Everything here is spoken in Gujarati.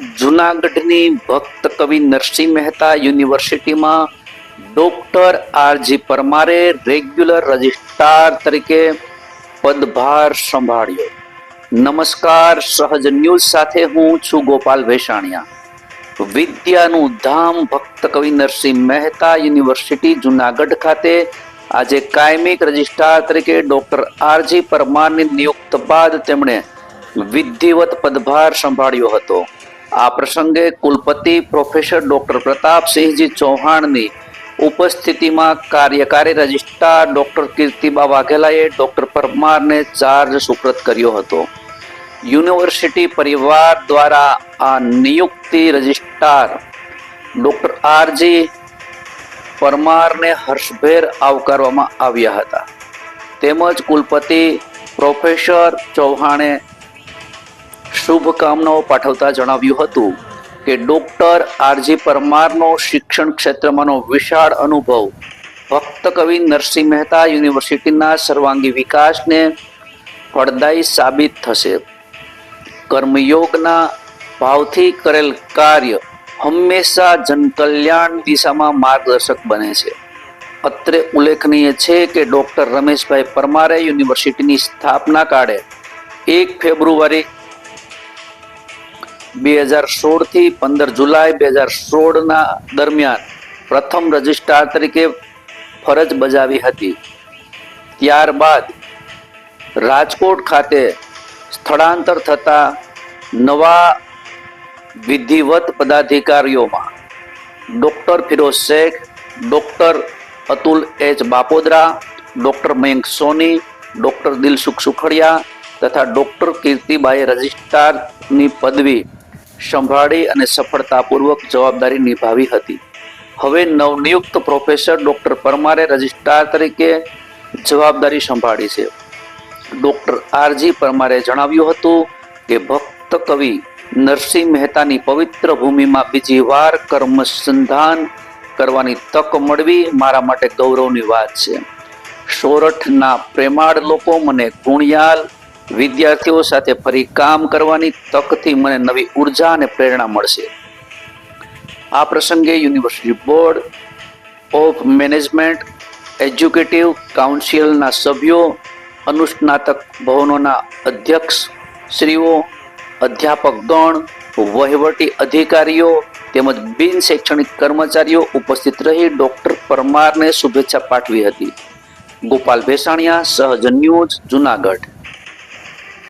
જુનાગઢની ભક્ત કવિ નરસિંહ મહેતા યુનિવર્સિટીમાં ડોક્ટર આરજી પરમારે રેગ્યુલર રજિસ્ટ્રાર તરીકે પદભાર સંભાળ્યો. નમસ્કાર, સહજ ન્યૂઝ સાથે હું છું ગોપાલ ભેસાણિયા વિદ્યાનું ધામ ભક્ત કવિ નરસિંહ મહેતા યુનિવર્સિટી જુનાગઢ ખાતે આજે કાયમિક રજિસ્ટ્રાર તરીકે ડોક્ટર આરજી પરમારની નિયુક્ત બાદ તેમણે વિધિવત પદભાર સંભાળ્યો હતો. આ પ્રસંગે કુલપતિ પ્રોફેસર ડોક્ટર પ્રતાપસિંહજી ચૌહાણની ઉપસ્થિતિમાં કાર્યકારી રજિસ્ટ્રાર ડોક્ટર કીર્તિબા વાઘેલાએ ડોક્ટર પરમારને ચાર્જ સુપ્રત કર્યો હતો. યુનિવર્સિટી પરિવાર દ્વારા આ નિયુક્તિ રજિસ્ટ્રાર ડોક્ટર આરજી પરમારને હર્ષભેર આવકારવામાં આવ્યા હતા. તેમજ કુલપતિ પ્રોફેસર ચૌહાણે શુભકામનાઓ પાઠવતા જણાવ્યું હતું કે ડોક્ટર આરજી પરમારનો શિક્ષણ ક્ષેત્રમાંનો વિશાળ અનુભવ ભક્ત કવિ નરસિંહ મહેતા યુનિવર્સિટીના સર્વાંગી વિકાસને ફળદાયી સાબિત થશે. કર્મયોગના ભાવથી કરેલ કાર્ય હંમેશા જનકલ્યાણ દિશામાં માર્ગદર્શક બને છે. અત્રે ઉલ્લેખનીય છે કે ડૉક્ટર રમેશભાઈ પરમારે યુનિવર્સિટીની સ્થાપના કાળે એક ફેબ્રુઆરી બે હજાર સોળથી પંદર જુલાઈ બે હજાર સોળના દરમિયાન પ્રથમ રજિસ્ટ્રાર તરીકે ફરજ બજાવી હતી. ત્યારબાદ રાજકોટ ખાતે સ્થળાંતર થતા નવા વિધિવત પદાધિકારીઓમાં doctor Firoz Shaikh, doctor Atul H Bapodara, doctor Mayank Soni, doctor Dilsukh Sukhadia તથા ડૉક્ટર કીર્તિબાઈ રજિસ્ટ્રારની પદવી સંભાળી અને સફળતાપૂર્વક જવાબદારી નિભાવી હતી. હવે નવનિયુક્ત પ્રોફેસર ડૉક્ટર પરમારે રજિસ્ટ્રાર તરીકે જવાબદારી સંભાળી છે. ડૉક્ટર આરજી પરમારે જણાવ્યું હતું કે, ભક્ત કવિ નરસિંહ મહેતાની પવિત્ર ભૂમિમાં બીજી વાર કર્મસંધાન કરવાની તક મળવી મારા માટે ગૌરવની વાત છે. સોરઠના પ્રેમાળ લોકો મને ગુણિયાલ વિદ્યાર્થીઓ સાથે ફરી કામ કરવાની તકથી મને નવી ઊર્જા અને પ્રેરણા મળશે. આ પ્રસંગે university board of management, executive કાઉન્સિલના સભ્યો, અનુસ્નાતક ભવનોના અધ્યક્ષ શ્રીઓ અધ્યાપકગણ વહીવટી અધિકારીઓ તેમજ બિન શૈક્ષણિક કર્મચારીઓ ઉપસ્થિત રહી ડોક્ટર પરમારને શુભેચ્છા પાઠવી હતી. ગોપાલ ભેસાણિયા, સહજ ન્યૂઝ, જુનાગઢ.